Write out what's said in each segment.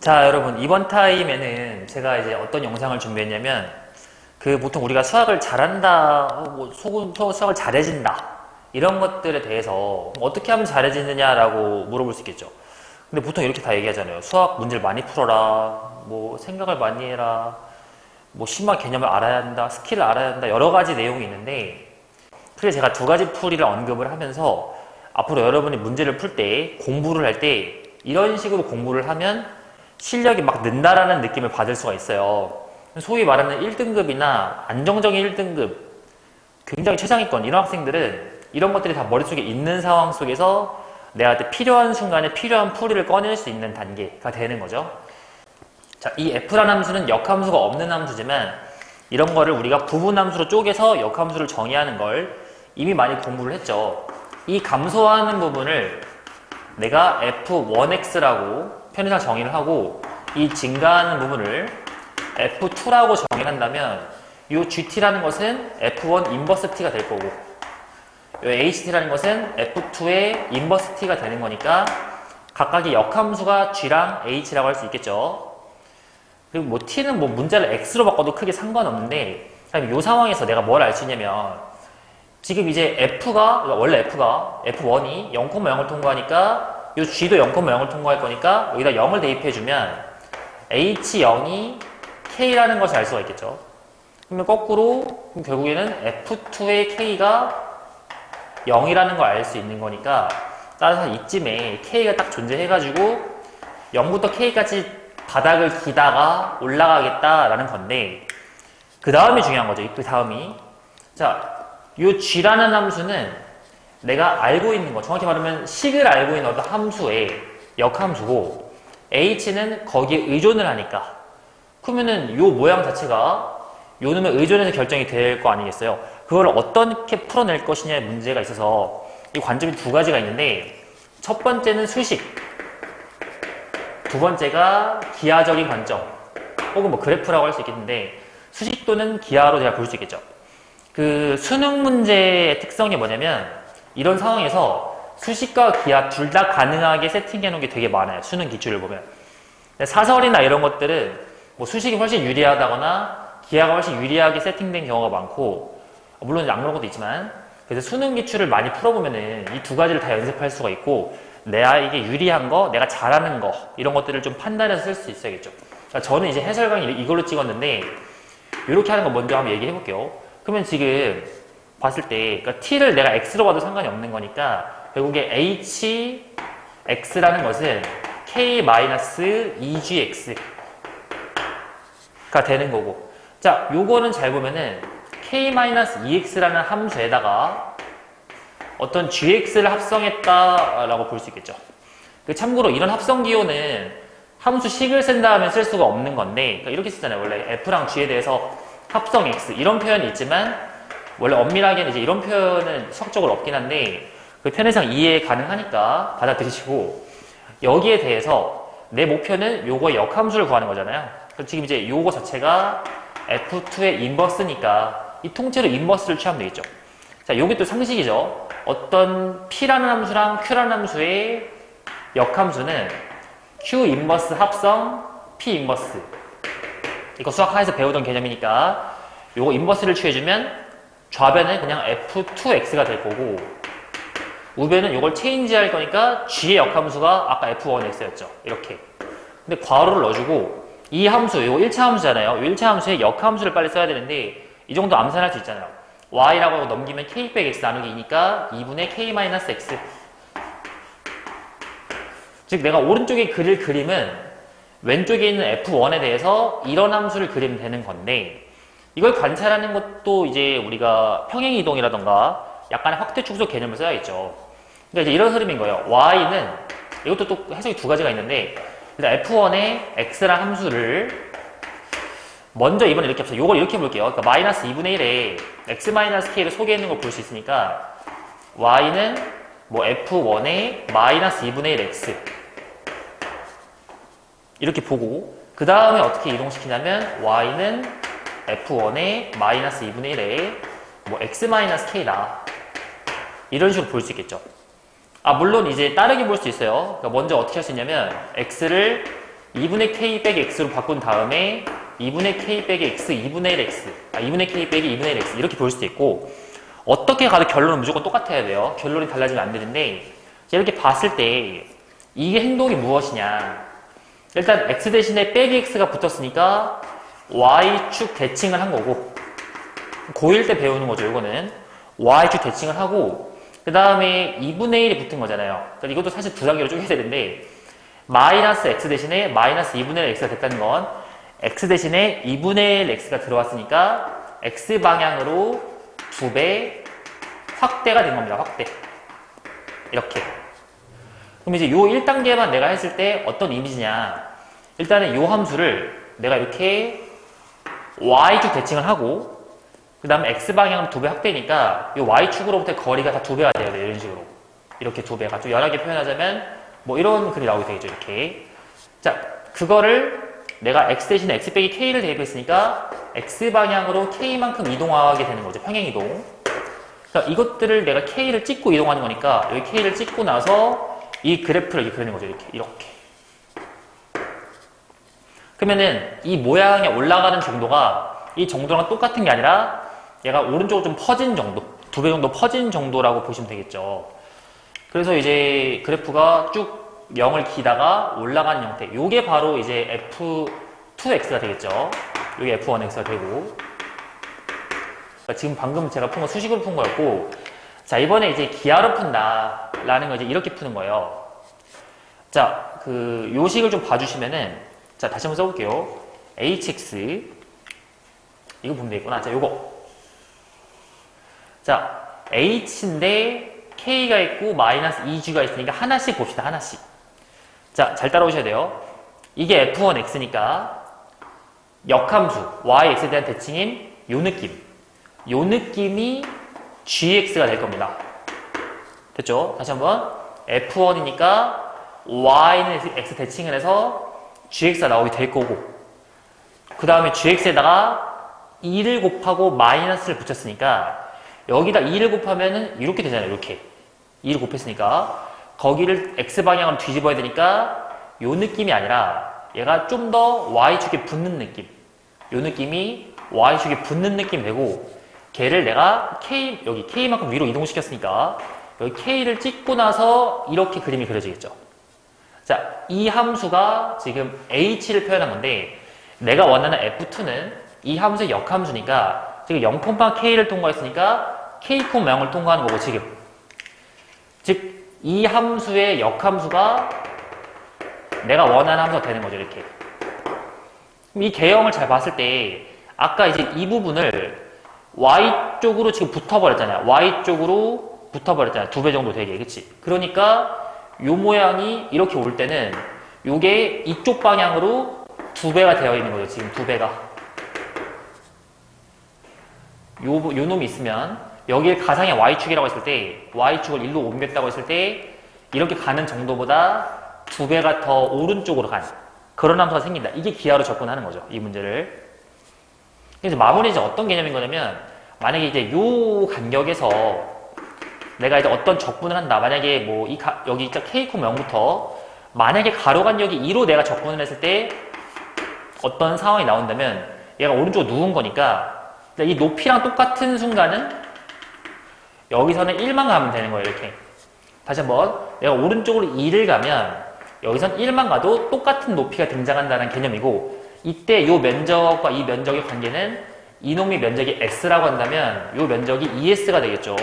자, 여러분, 이번 타임에는 제가 이제 어떤 영상을 준비했냐면, 그 보통 우리가 수학을 잘한다, 어, 뭐, 수- 수- 수학을 잘해진다, 이런 것들에 대해서 어떻게 하면 잘해지느냐라고 물어볼 수 있겠죠. 근데 보통 이렇게 다 얘기하잖아요. 수학 문제를 많이 풀어라, 뭐, 생각을 많이 해라, 뭐, 심화 개념을 알아야 한다, 스킬을 알아야 한다, 여러 가지 내용이 있는데, 그래서 제가 두 가지 풀이를 언급을 하면서 앞으로 여러분이 문제를 풀 때 공부를 할 때 이런 식으로 공부를 하면 실력이 막 는다라는 느낌을 받을 수가 있어요. 소위 말하는 1등급이나 안정적인 1등급, 굉장히 최상위권 이런 학생들은 이런 것들이 다 머릿속에 있는 상황 속에서 내한테 필요한 순간에 필요한 풀이를 꺼낼 수 있는 단계가 되는 거죠. 자, 이 f라는 함수는 역함수가 없는 함수지만 이런 거를 우리가 부분함수로 쪼개서 역함수를 정의하는 걸 이미 많이 공부를 했죠. 이 감소하는 부분을 내가 f1x라고 편의상 정의를 하고 이 증가하는 부분을 f2라고 정의를 한다면 이 gt라는 것은 f1 인버스 t가 될 거고 이 ht라는 것은 f2의 인버스 t가 되는 거니까 각각의 역함수가 g랑 h라고 할 수 있겠죠. 그리고 뭐 t는 뭐 문자를 x로 바꿔도 크게 상관없는데 이 상황에서 내가 뭘 알 수 있냐면 지금 이제 f가 원래 f가 f1이 0,0을 통과하니까 이 g도 0,0을 통과할 거니까 여기다 0을 대입해주면 h0이 k라는 것을 알 수가 있겠죠. 그러면 거꾸로 그럼 결국에는 f2의 k가 0이라는 걸 알 수 있는 거니까 따라서 이쯤에 k가 딱 존재해가지고 0부터 k까지 바닥을 기다가 올라가겠다라는 건데 그 다음이 중요한 거죠. 그 다음이 자, 이 g라는 함수는 내가 알고 있는 거 정확히 말하면 식을 알고 있는 어떤 함수의 역함수고 h는 거기에 의존을 하니까 그러면은 요 모양 자체가 요 놈의 의존에서 결정이 될 거 아니겠어요? 그걸 어떻게 풀어낼 것이냐의 문제가 있어서 이 관점이 두 가지가 있는데 첫 번째는 수식 두 번째가 기하적인 관점 혹은 뭐 그래프라고 할 수 있겠는데 수식 또는 기하로 제가 볼 수 있겠죠. 그 수능 문제의 특성이 뭐냐면 이런 상황에서 수식과 기하 둘다 가능하게 세팅해 놓은 게 되게 많아요. 수능 기출을 보면. 사설이나 이런 것들은 뭐 수식이 훨씬 유리하다거나 기하가 훨씬 유리하게 세팅된 경우가 많고 물론 안 그런 것도 있지만 그래서 수능 기출을 많이 풀어보면은 이 두 가지를 다 연습할 수가 있고 내가 이게 유리한 거, 내가 잘하는 거 이런 것들을 좀 판단해서 쓸 수 있어야겠죠. 그러니까 저는 이제 해설 강의 이걸로 찍었는데 이렇게 하는 거 먼저 한번 얘기해 볼게요. 그러면 지금 봤을 때 그러니까 t를 내가 x로 봐도 상관이 없는 거니까 결국에 h x라는 것은 k-2gx가 되는 거고 자 요거는 잘 보면은 k-2x라는 함수에다가 어떤 gx를 합성했다라고 볼 수 있겠죠. 그 참고로 이런 합성 기호는 함수 식을 쓴 다음에 쓸 수가 없는 건데 그러니까 이렇게 쓰잖아요. 원래 f랑 g에 대해서 합성 x 이런 표현이 있지만 원래 엄밀하게는 이제 이런 표현은 수학적으로 없긴 한데 그 편의상 이해 가능하니까 받아들이시고 여기에 대해서 내 목표는 요거의 역함수를 구하는 거잖아요. 그럼 지금 이제 요거 자체가 f2의 인버스니까 이 통째로 인버스를 취하면 되겠죠. 자, 요게 또 상식이죠. 어떤 p라는 함수랑 q라는 함수의 역함수는 q 인버스 합성 p 인버스 이거 수학하에서 배우던 개념이니까 요거 인버스를 취해주면 좌변은 그냥 f2x가 될 거고 우변은 이걸 체인지 할 거니까 g의 역함수가 아까 f1x였죠. 이렇게. 근데 괄호를 넣어주고 이 함수, 이거 1차 함수잖아요. 이 1차 함수의 역함수를 빨리 써야 되는데 이 정도 암산할 수 있잖아요. y라고 하고 넘기면 k 빼기 x 나누기 2니까 2분의 k-x. 즉 내가 오른쪽에 그릴 그림은 왼쪽에 있는 f1에 대해서 이런 함수를 그리면 되는 건데 이걸 관찰하는 것도 이제 우리가 평행 이동이라던가 약간의 확대 축소 개념을 써야겠죠. 그러니까 이제 이런 흐름인 거예요. y는 이것도 또 해석이 두 가지가 있는데 일단 f1의 x란 함수를 먼저 이번에 이렇게 합시다. 이걸 이렇게 볼게요. 그러니까 마이너스 2분의 1에 x 마이너스 k를 속에 있는 걸 볼 수 있으니까 y는 뭐 f1의 마이너스 2분의 1 x 이렇게 보고 그 다음에 어떻게 이동시키냐면 y는 f1의 마이너스 2분의 1에 뭐 x 마이너스 k다 이런 식으로 볼 수 있겠죠. 아 물론 이제 다르게 볼 수 있어요. 그러니까 먼저 어떻게 할 수 있냐면 x를 2분의 k 빼기 x로 바꾼 다음에 2분의 k 빼기 x, 2분의 1 x, 아 2분의 k 빼기 2분의 1 x 이렇게 볼 수도 있고 어떻게 가도 결론은 무조건 똑같아야 돼요. 결론이 달라지면 안 되는데 이렇게 봤을 때 이게 행동이 무엇이냐 일단 x 대신에 빼기 x가 붙었으니까 y축 대칭을 한 거고 고1 때 배우는 거죠. 이거는 y축 대칭을 하고 그 다음에 2분의 1이 붙은 거잖아요. 이것도 사실 두 단계로 쪼개야 되는데 마이너스 x 대신에 마이너스 2분의 1 x가 됐다는 건 x 대신에 2분의 1 x가 들어왔으니까 x 방향으로 두 배 확대가 된 겁니다. 확대. 이렇게. 그럼 이제 요 1단계만 내가 했을 때 어떤 이미지냐. 일단은 요 함수를 내가 이렇게 y축 대칭을 하고 그 다음에 x방향으로 두배 확대니까 이 y축으로부터 거리가 다 두 배가 돼야 돼요. 이런 식으로. 이렇게 두 배가. 좀 연하게 표현하자면 뭐 이런 글이 나오게 되겠죠. 이렇게. 자, 그거를 내가 x 대신에 x 빼기 k를 대입했으니까 x방향으로 k만큼 이동하게 되는 거죠. 평행 이동. 그러니까 이것들을 내가 k를 찍고 이동하는 거니까 여기 k를 찍고 나서 이 그래프를 이렇게 그리는 거죠. 이렇게. 이렇게. 그러면은 이 모양이 올라가는 정도가 이 정도랑 똑같은 게 아니라 얘가 오른쪽으로 좀 퍼진 정도, 두 배 정도 퍼진 정도라고 보시면 되겠죠. 그래서 이제 그래프가 쭉 0을 기다가 올라가는 형태. 요게 바로 이제 F2X가 되겠죠. 요게 F1X가 되고. 그러니까 지금 방금 제가 푼거 수식으로 푼 거였고, 자, 이번에 이제 기하로 푼다. 라는 거 이제 이렇게 푸는 거예요. 자, 그, 요식을 좀 봐주시면은, 자, 다시 한번 써볼게요. hx. 이거 보면 되겠구나. 자, 요거. 자, h인데 k가 있고 마이너스 2g가 있으니까 하나씩 봅시다. 하나씩. 자, 잘 따라오셔야 돼요. 이게 f1x니까 역함수 yx에 대한 대칭인 요 느낌. 요 느낌이 gx가 될 겁니다. 됐죠? 다시 한번 f1이니까 y는 x 대칭을 해서 gx가 나오게 될 거고 그 다음에 gx에다가 2를 곱하고 마이너스를 붙였으니까 여기다 2를 곱하면은 이렇게 되잖아요. 이렇게. 2를 곱했으니까 거기를 x방향으로 뒤집어야 되니까 요 느낌이 아니라 얘가 좀 더 y축에 붙는 느낌. 요 느낌이 y축에 붙는 느낌이 되고 걔를 내가 k 여기 k만큼 위로 이동시켰으니까 여기 k를 찍고 나서 이렇게 그림이 그려지겠죠. 자, 이 함수가 지금 h를 표현한 건데 내가 원하는 f2는 이 함수의 역함수니까 지금 0, k를 통과했으니까 k, 0을 통과하는 거고 지금. 즉 이 함수의 역함수가 내가 원하는 함수가 되는 거죠 이렇게. 이 개형을 잘 봤을 때 아까 이제 이 부분을 y쪽으로 지금 붙어버렸잖아요. Y쪽으로 붙어버렸잖아요. 두 배 정도 되게 그치? 그러니까 요 모양이 이렇게 올 때는 요게 이쪽 방향으로 두 배가 되어 있는 거죠 지금 두 배가 요, 요 놈이 있으면 여기에 가상의 y축이라고 했을 때 y축을 1로 옮겼다고 했을 때 이렇게 가는 정도보다 두 배가 더 오른쪽으로 간 그런 함수가 생긴다. 이게 기하로 접근하는 거죠. 이 문제를. 그래서 마무리 이제 어떤 개념인 거냐면 만약에 이제 요 간격에서 내가 이제 어떤 적분을 한다. 만약에 뭐 이 여기 있죠. k, 0부터 만약에 가로 간격이 2로 내가 접근을 했을 때 어떤 상황이 나온다면 얘가 오른쪽으로 누운 거니까 이 높이랑 똑같은 순간은 여기서는 1만 가면 되는 거예요, 이렇게. 다시 한번. 내가 오른쪽으로 2를 가면 여기선 1만 가도 똑같은 높이가 등장한다는 개념이고 이때 이 면적과 이 면적의 관계는 이놈의 면적이 S라고 한다면 이 면적이 ES가 되겠죠.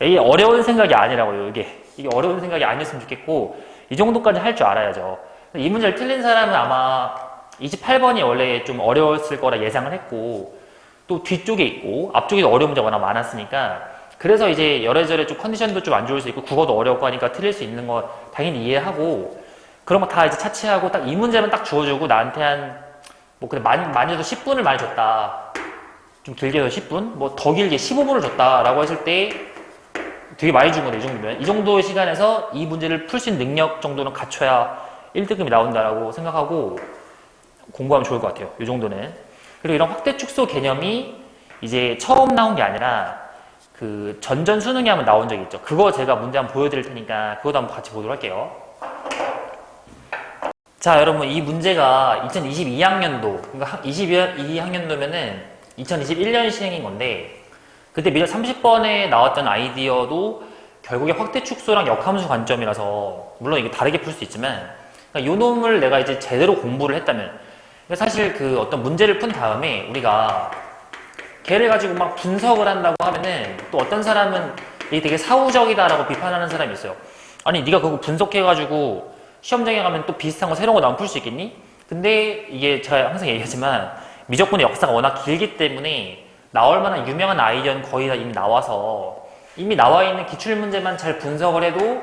이게 어려운 생각이 아니라고요, 이게. 이게 어려운 생각이 아니었으면 좋겠고 이 정도까지 할 줄 알아야죠. 이 문제를 틀린 사람은 아마 28번이 원래 좀 어려웠을 거라 예상을 했고 또 뒤쪽에 있고 앞쪽에도 어려운 문제가 워낙 많았으니까 그래서 이제 여래저래 좀 컨디션도 좀 안 좋을 수 있고 국어도 어렵고 하니까 틀릴 수 있는 거 당연히 이해하고 그런 거 다 이제 차치하고 딱 이 문제만 딱 주어주고 나한테 한 뭐 그래 많이 많이 해도 10분을 많이 줬다 좀 길게 해서 10분 뭐 더 길게 15분을 줬다라고 했을 때 되게 많이 준 거네 이 정도면 이 정도의 시간에서 이 문제를 풀 수 있는 능력 정도는 갖춰야 1등급이 나온다라고 생각하고 공부하면 좋을 것 같아요 이 정도는 그리고 이런 확대 축소 개념이 이제 처음 나온 게 아니라 그 전전 수능에 한번 나온 적이 있죠. 그거 제가 문제 한번 보여드릴 테니까 그것도 한번 같이 보도록 할게요. 자, 여러분, 이 문제가 2022학년도, 그러니까 22학년도면은 2021년 시행인 건데, 그때 미적 30번에 나왔던 아이디어도 결국에 확대 축소랑 역함수 관점이라서, 물론 이게 다르게 풀 수 있지만, 그러니까 요 놈을 내가 이제 제대로 공부를 했다면, 그러니까 사실 그 어떤 문제를 푼 다음에 우리가 걔를 가지고 막 분석을 한다고 하면은 또 어떤 사람은 이게 되게 사후적이다라고 비판하는 사람이 있어요. 아니, 네가 그거 분석해가지고 시험장에 가면 또 비슷한 거 새로운 거 나오면 풀 수 있겠니? 근데 이게 제가 항상 얘기하지만 미적분의 역사가 워낙 길기 때문에 나올 만한 유명한 아이디어는 거의 다 이미 나와서 이미 나와 있는 기출 문제만 잘 분석을 해도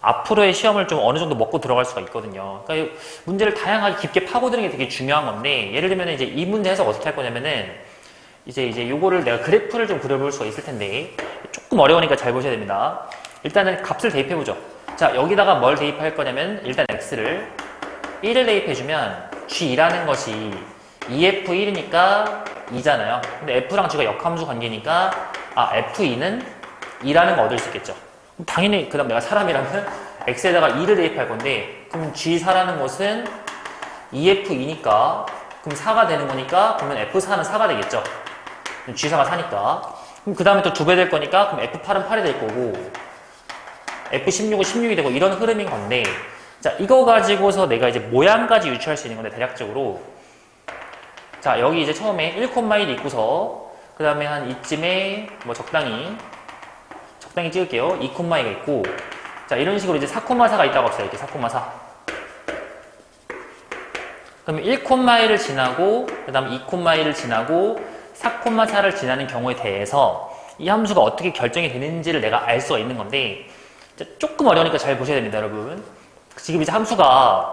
앞으로의 시험을 좀 어느 정도 먹고 들어갈 수가 있거든요. 그러니까 이 문제를 다양하게 깊게 파고드는 게 되게 중요한 건데 예를 들면 이제 이 문제 해석 어떻게 할 거냐면은 이제 이제 요거를 내가 그래프를 좀 그려볼 수가 있을 텐데 조금 어려우니까 잘 보셔야 됩니다. 일단은 값을 대입해 보죠. 자 여기다가 뭘 대입할 거냐면 일단 x를 1을 대입해주면 g2라는 것이 2f1이니까 2잖아요. 근데 f랑 g가 역함수 관계니까 아 f2는 2라는 거 얻을 수 있겠죠. 당연히 그 다음 내가 사람이라면 x에다가 2를 대입할 건데 그럼 g4라는 것은 2f2니까 그럼 4가 되는 거니까 그러면 f4는 4가 되겠죠. G4가 4니까. 그럼 그 다음에 또 두 배 될 거니까 그럼 F8은 8이 될 거고 F16은 16이 되고 이런 흐름인 건데 자 이거 가지고서 내가 이제 모양까지 유추할 수 있는 건데 대략적으로 자 여기 이제 처음에 1,1 있고서 그 다음에 한 이쯤에 뭐 적당히 적당히 찍을게요. 2,2가 있고 자 이런 식으로 이제 4,4가 있다고 합시다. 이렇게 4,4 그럼 1,1을 지나고 그 다음 2,1을 지나고 4,4를 지나는 경우에 대해서 이 함수가 어떻게 결정이 되는지를 내가 알 수가 있는 건데 조금 어려우니까 잘 보셔야 됩니다 여러분. 지금 이제 함수가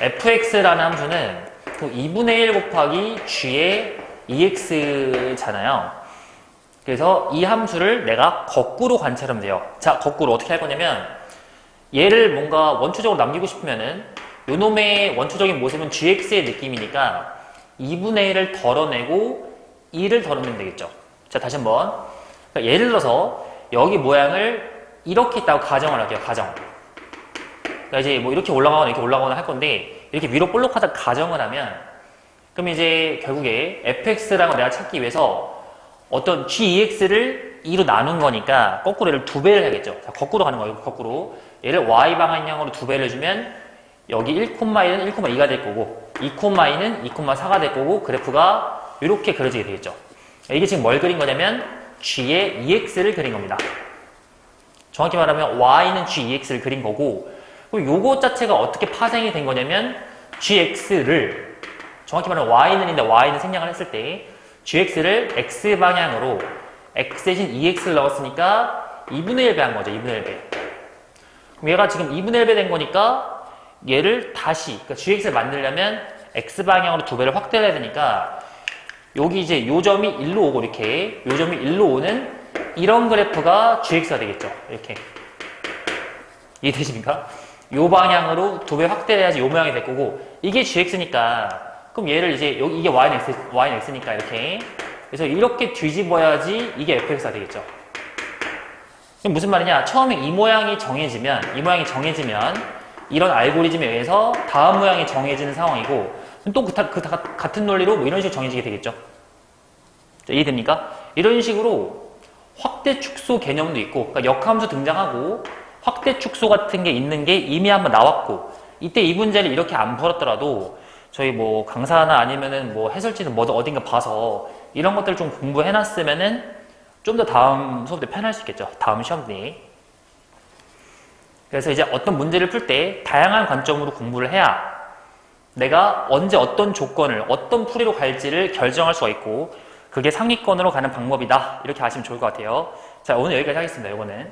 fx라는 함수는 그 2분의 1 곱하기 g의 2x잖아요 그래서 이 함수를 내가 거꾸로 관찰하면 돼요 자 거꾸로 어떻게 할 거냐면 얘를 뭔가 원초적으로 남기고 싶으면은 요 놈의 원초적인 모습은 gx의 느낌이니까 2분의 1을 덜어내고 2를 덜어내면 되겠죠. 자, 다시 한번. 그러니까 예를 들어서 여기 모양을 이렇게 있다고 가정을 할게요. 가정. 그러니까 이제 뭐 이렇게 올라가거나 이렇게 올라가거나 할 건데 이렇게 위로 볼록하다 가정을 하면 그럼 이제 결국에 fx라는 걸 내가 찾기 위해서 어떤 gex를 2로 나눈 거니까 거꾸로 얘를 두 배를 해야겠죠. 자, 거꾸로 가는 거예요. 거꾸로. 얘를 y 방향으로 두 배를 해주면 여기 1,2는 1,2가 될 거고 2,2는 2,4가 될 거고 그래프가 이렇게 그려지게 되겠죠. 이게 지금 뭘 그린 거냐면 g의 ex를 그린 겁니다. 정확히 말하면 y는 gex를 그린 거고 그리고 요거 자체가 어떻게 파생이 된 거냐면 gx를 정확히 말하면 y는 인데 y는 생략을 했을 때 gx를 x 방향으로 x 대신 2x를 넣었으니까 2분의 1배 한 거죠. 2분의 1배. 그럼 얘가 지금 2분의 1배 된 거니까 얘를 다시 그러니까 gx를 만들려면 x 방향으로 두 배를 확대해야 되니까 여기 이제 요 점이 1로 오고 이렇게 요 점이 1로 오는 이런 그래프가 gx가 되겠죠. 이렇게 이해되십니까? 요 방향으로 두 배 확대를 해야지 요 모양이 될 거고 이게 gx니까 그럼 얘를 이제 여기 이게 y는 x, y는 x니까 이렇게 그래서 이렇게 뒤집어야지 이게 fx가 되겠죠. 그럼 무슨 말이냐? 처음에 이 모양이 정해지면 이 모양이 정해지면 이런 알고리즘에 의해서 다음 모양이 정해지는 상황이고 또 그, 그, 같은 논리로 뭐 이런 식으로 정해지게 되겠죠. 자, 이해됩니까? 이런 식으로 확대 축소 개념도 있고 그러니까 역함수 등장하고 확대 축소 같은 게 있는 게 이미 한번 나왔고 이때 이 문제를 이렇게 안 풀었더라도 저희 뭐 강사나 아니면은 뭐 해설지는 뭐 어딘가 봐서 이런 것들 좀 공부해 놨으면은 좀 더 다음 수업 때 편할 수 있겠죠. 다음 시험 때. 그래서 이제 어떤 문제를 풀 때 다양한 관점으로 공부를 해야 내가 언제 어떤 조건을 어떤 풀이로 갈지를 결정할 수가 있고 그게 상위권으로 가는 방법이다. 이렇게 아시면 좋을 것 같아요. 자, 오늘 여기까지 하겠습니다. 이거는.